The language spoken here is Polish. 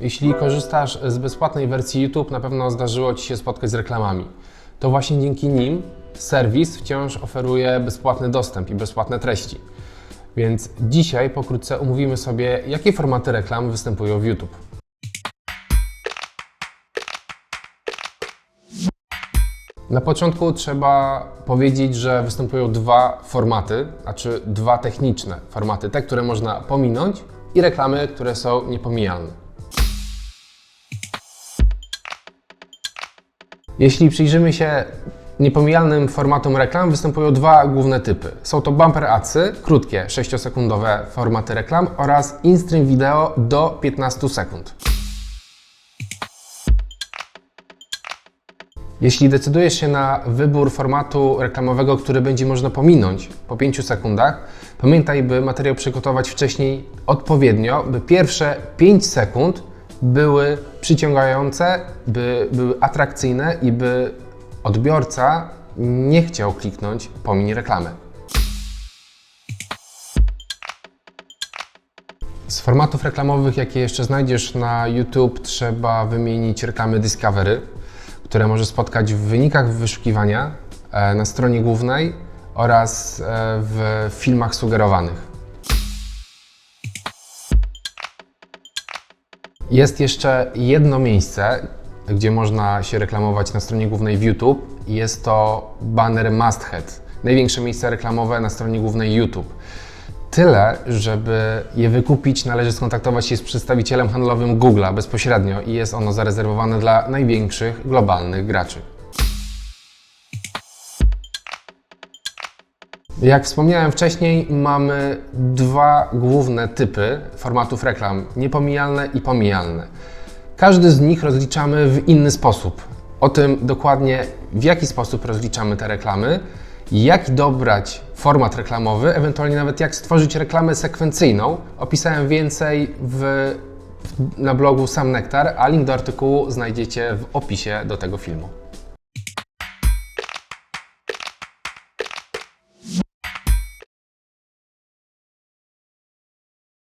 Jeśli korzystasz z bezpłatnej wersji YouTube, na pewno zdarzyło Ci się spotkać z reklamami. To właśnie dzięki nim serwis wciąż oferuje bezpłatny dostęp i bezpłatne treści. Więc dzisiaj pokrótce omówimy sobie, jakie formaty reklam występują w YouTube. Na początku trzeba powiedzieć, że występują dwa formaty, znaczy dwa techniczne formaty, te, które można pominąć i reklamy, które są niepomijalne. Jeśli przyjrzymy się niepomijalnym formatom reklam, występują dwa główne typy. Są to bumper adsy, krótkie, 6-sekundowe formaty reklam oraz in-stream wideo do 15 sekund. Jeśli decydujesz się na wybór formatu reklamowego, który będzie można pominąć po 5 sekundach, pamiętaj, by materiał przygotować wcześniej odpowiednio, by pierwsze 5 sekund były przyciągające, by były atrakcyjne i by odbiorca nie chciał kliknąć pomiń reklamy. Z formatów reklamowych, jakie jeszcze znajdziesz na YouTube, trzeba wymienić reklamy Discovery, które możesz spotkać w wynikach wyszukiwania e, na stronie głównej oraz e, w filmach sugerowanych. Jest jeszcze jedno miejsce, gdzie można się reklamować na stronie głównej w YouTube. Jest to banner Masthead. Największe miejsce reklamowe na stronie głównej YouTube. Tyle, żeby je wykupić, należy skontaktować się z przedstawicielem handlowym Google'a bezpośrednio i jest ono zarezerwowane dla największych globalnych graczy. Jak wspomniałem wcześniej, mamy dwa główne typy formatów reklam: niepomijalne i pomijalne. Każdy z nich rozliczamy w inny sposób. O tym dokładnie, w jaki sposób rozliczamy te reklamy, jak dobrać format reklamowy, ewentualnie nawet jak stworzyć reklamę sekwencyjną, opisałem więcej w, na blogu Sam Nektar, a link do artykułu znajdziecie w opisie do tego filmu.